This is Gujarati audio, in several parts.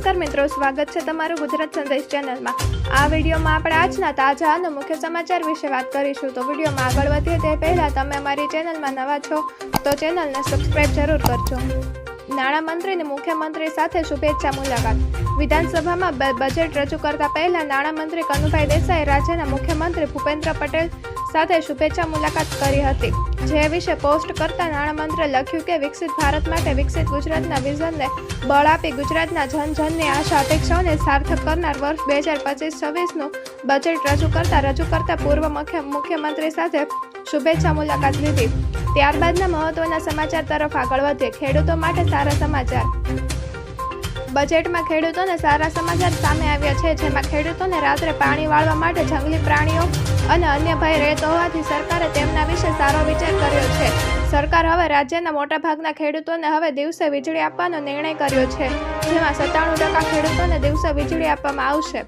નમસ્કાર મિત્રો, સ્વાગત છે તમારું ગુજરાત સંદેશ ચેનલમાં. આ વિડીયોમાં આપણે આજના તાજા અને મુખ્ય સમાચાર વિશે વાત કરીશું. તો વિડીયોમાં આગળ વધીએ તે પહેલાં તમે અમારી ચેનલમાં નવા છો, તો ચેનલને સબસ્ક્રાઇબ જરૂર કરજો. નાણામંત્રીની મુખ્યમંત્રી સાથે શુભેચ્છા મુલાકાત. વિધાનસભામાં બજેટ રજૂ કરતા પહેલા નાણામંત્રી કનુભાઈ દેસાઈ રાજ્યના મુખ્યમંત્રી ભૂપેન્દ્ર પટેલ સાથે શુભેચ્છા મુલાકાત કરી હતી. જે વિશે પોસ્ટ કરતા નાણામંત્રે લખ્યું કે વિકસિત ભારત માટે વિકસિત ગુજરાતના વિઝનને બળ આપી ગુજરાતના જનજનની આશા, અપેક્ષાઓને સાર્થક કરનાર વર્ષ બે હજાર પચીસ છવ્વીસનું બજેટ રજૂ કરતા રજૂ કરતા પૂર્વ મુખ્ય, મુખ્યમંત્રી સાથે શુભેચ્છા મુલાકાત લીધી. ત્યારબાદના મહત્વના સમાચાર તરફ આગળ વધીએ. ખેડૂતો માટે સારા સમાચાર. બજેટમાં ખેડૂતોને સારા સમાચાર સામે આવ્યા છે, જેમાં ખેડૂતોને રાત્રે પાણી વાળવા માટે જંગલી પ્રાણીઓ અને અન્ય ભય રહેતો હોવાથી સરકારે તેમના વિશે સારો વિચાર કર્યો છે. સરકાર હવે રાજ્યના મોટાભાગના ખેડૂતોને હવે દિવસે વીજળી આપવાનો નિર્ણય કર્યો છે, જેમાં સત્તાણું ટકા ખેડૂતોને દિવસે વીજળી આપવામાં આવશે.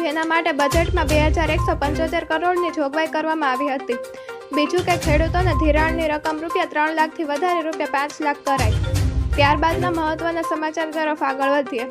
જેના માટે બજેટમાં બે હજાર એકસો પંચોતેર કરોડની જોગવાઈ કરવામાં આવી હતી. બીજું કે ખેડૂતોને ધિરાણની રકમ રૂપિયા ત્રણ લાખથી વધારે રૂપિયા પાંચ લાખ કરાઈ. ત્યારબાદના મહત્વના સમાચાર તરફ આગળ વધીએ.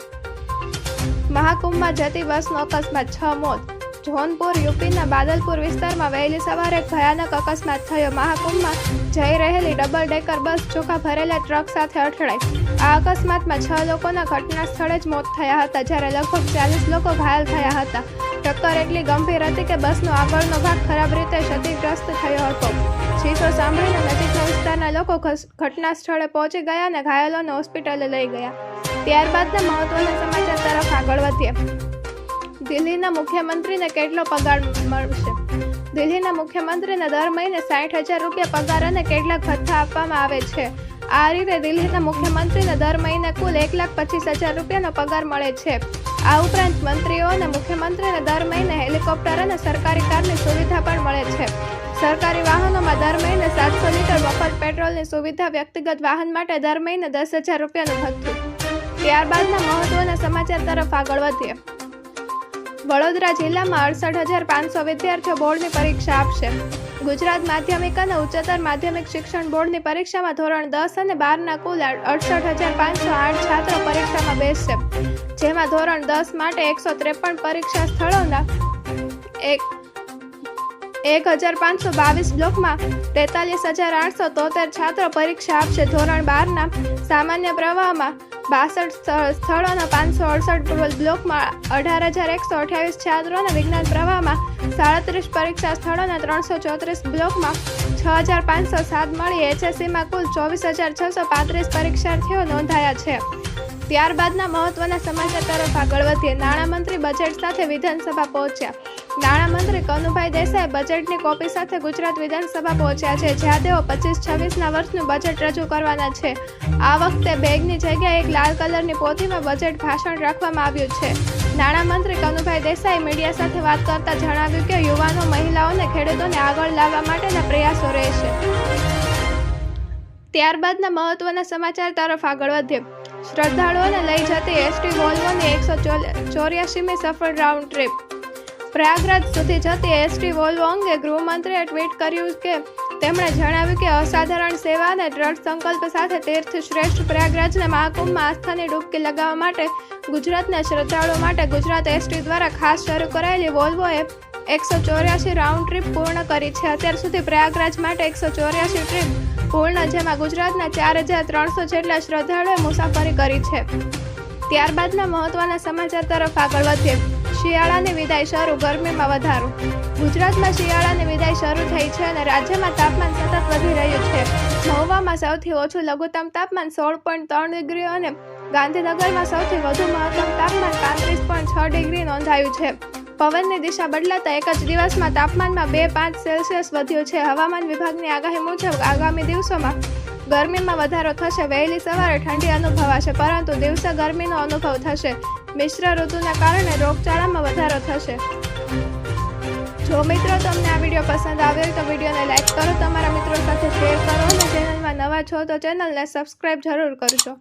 મહાકુંભમાં જતી બસનો અકસ્માત, છ મોત. જોનપુર, યુપીના બાદલપુર વિસ્તારમાં વહેલી સવારે ભયાનક અકસ્માત થયો. મહાકુંભમાં જઈ રહેલી ડબલ ડેકર બસ ચોખા ભરેલા ટ્રક સાથે અથડાઈ. આ અકસ્માતમાં છ લોકોના ઘટના સ્થળે જ મોત થયા હતા, જ્યારે લગભગ ચાલીસ લોકો ઘાયલ થયા હતા. ટક્કર એટલી ગંભીર હતી કે બસનો આગળનો ભાગ ખરાબ રીતે ક્ષતિગ્રસ્ત થયો. શીશો સાંભળીને નજીકના વિસ્તારના લોકો ઘટના સ્થળે પહોંચી ગયા અને ઘાયલોને હોસ્પિટલે લઈ ગયા. ત્યારબાદના મહત્વના સમાચાર તરફ આગળ વધીએ. દિલ્હીના મુખ્યમંત્રીને કેટલો પગાર મળશે? દિલ્હીના મુખ્યમંત્રીને દર મહિને સાઠ હજાર રૂપિયા પગાર અને કેટલાક ભથ્થા આપવામાં આવે છે. આ રીતે દિલ્હીના મુખ્યમંત્રીને દર મહિને કુલ એક લાખ પચીસ હજાર રૂપિયાનો પગાર મળે છે. આ ઉપરાંત મંત્રીઓને મુખ્યમંત્રીને દર મહિને હેલિકોપ્ટર અને સરકારી કારની સુવિધા પણ મળે છે. સરકારી વાહનોમાં દર મહિને સાતસો લીટર મફત પેટ્રોલની સુવિધા વ્યક્તિગત વાહન માટે દર મહિને દસ હજાર રૂપિયાનું ભથ્થું ત્યારબાદના મહત્વના સમાચાર તરફ આગળ વધીએ. વડોદરા જિલ્લામાં અડસઠ હજાર પાંચસો વિદ્યાર્થીઓ બોર્ડની પરીક્ષા આપશે. ગુજરાત માધ્યમિક અને ઉચ્ચતર માધ્યમિક શિક્ષણ બોર્ડની પરીક્ષામાં ધોરણ દસ અને બારના કુલ અડસઠ હજાર પાંચસો આઠ છાત્રો પરીક્ષામાં બેસશે. જેમાં ધોરણ દસ માટે એકસો ત્રેપન પરીક્ષા સ્થળોના એક એક હજાર પાંચસો બાવીસ બ્લોકમાં તેતાલીસ હજાર આઠસો તોતેર છાત્રો પરીક્ષા આપશે. ધોરણ બારના સામાન્ય પ્રવાહમાં બાસઠ સ્થળોના પાંચસો અડસઠ બ્લોકમાં અઢાર હજાર એકસો અઠ્યાવીસ છાત્રો અને વિજ્ઞાન પ્રવાહમાં સાડત્રીસ પરીક્ષા સ્થળોના ત્રણસો ચોત્રીસ બ્લોકમાં છ હજાર પાંચસો સાત મળી. એચએસસીમાં કુલ ચોવીસ હજાર છસો પાંત્રીસ પરીક્ષાર્થીઓ નોંધાયા છે. ત્યારબાદના મહત્વના સમાચાર તરફ આગળ વધીએ. નાણામંત્રી બજેટ સાથે વિધાનસભા પહોંચ્યા. નાણામંત્રી કનુભાઈ દેસાઈ બજેટની કોપી સાથે ગુજરાત વિધાનસભા પહોંચ્યા છે, જ્યાં તેઓ પચીસ છવ્વીસના વર્ષનું બજેટ રજૂ કરવાના છે. આ વખતે બેગની જગ્યાએ એક લાલ કલરની પોથીમાં બજેટ ભાષણ રાખવામાં આવ્યું છે. નાણામંત્રી કનુભાઈ દેસાઈ મીડિયા સાથે વાત કરતા જણાવ્યું કે યુવાનો, મહિલાઓને ખેડૂતોને આગળ લાવવા માટેના પ્રયાસો રહેશે. ત્યારબાદના મહત્વના સમાચાર તરફ આગળ વધીએ. શ્રદ્ધાળુઓને લઈ જતી એસટી વોલ્વોની એકસો ચોર્યાસીમી સફળ રાઉન્ડ ટ્રીપ પ્રયાગરાજ સુધી જતી એસટી વોલ્વો અંગે ગૃહમંત્રીએ ટ્વીટ કર્યું કે, તેમણે જણાવ્યું કે અસાધારણ સેવા અને દ્રઢ સંકલ્પ સાથે તીર્થ શ્રેષ્ઠ પ્રયાગરાજના મહાકુંભમાં આસ્થાની ડૂબકી લગાવવા માટે ગુજરાતના શ્રદ્ધાળુઓ માટે ગુજરાત એસટી દ્વારા ખાસ શરૂ કરાયેલી વોલ્વોએ એકસો ચોર્યાસી રાઉન્ડ ટ્રીપ પૂર્ણ કરી છે. અત્યાર સુધી પ્રયાગરાજ માટે એકસો ચોર્યાસી ટ્રીપ પૂર્ણ, જેમાં ગુજરાતના ચાર હજાર ત્રણસો જેટલા શ્રદ્ધાળુએ મુસાફરી કરી છે. ત્યારબાદના મહત્વના સમાચાર તરફ આગળ વધીએ. શિયાળાની વિદાય શરૂ, ગરમીમાં વધારો. ગુજરાતમાં શિયાળાની વિદાય શરૂ થઈ છે અને રાજ્યમાં તાપમાન સતત વધી રહ્યું છે. મહુવામાં સૌથી ઓછું લઘુત્તમ તાપમાન સોળ પોઈન્ટ ત્રણ ડિગ્રી અને ગાંધીનગરમાં સૌથી વધુ મહત્તમ તાપમાન પાંત્રીસ પોઈન્ટ છ ડિગ્રી નોંધાયું છે. પવનની દિશા બદલાતા એક જ દિવસમાં તાપમાનમાં બે પાંચ સેલ્સિયસ વધ્યું છે. હવામાન વિભાગની આગાહી મુજબ આગામી દિવસોમાં ગરમીમાં વધારો થશે. વહેલી સવારે ઠંડી અનુભવાશે, પરંતુ દિવસે ગરમીનો અનુભવ થશે. મિશ્ર ઋતુના કારણે રોગચાળામાં વધારો થશે. જો મિત્રો તમને આ વીડિયો પસંદ આવ્યો તો વિડીયોને લાઇક કરો, તમારા મિત્રો સાથે શેર કરો અને ચેનલમાં નવા છો તો ચેનલને સબસ્ક્રાઈબ જરૂર કરજો.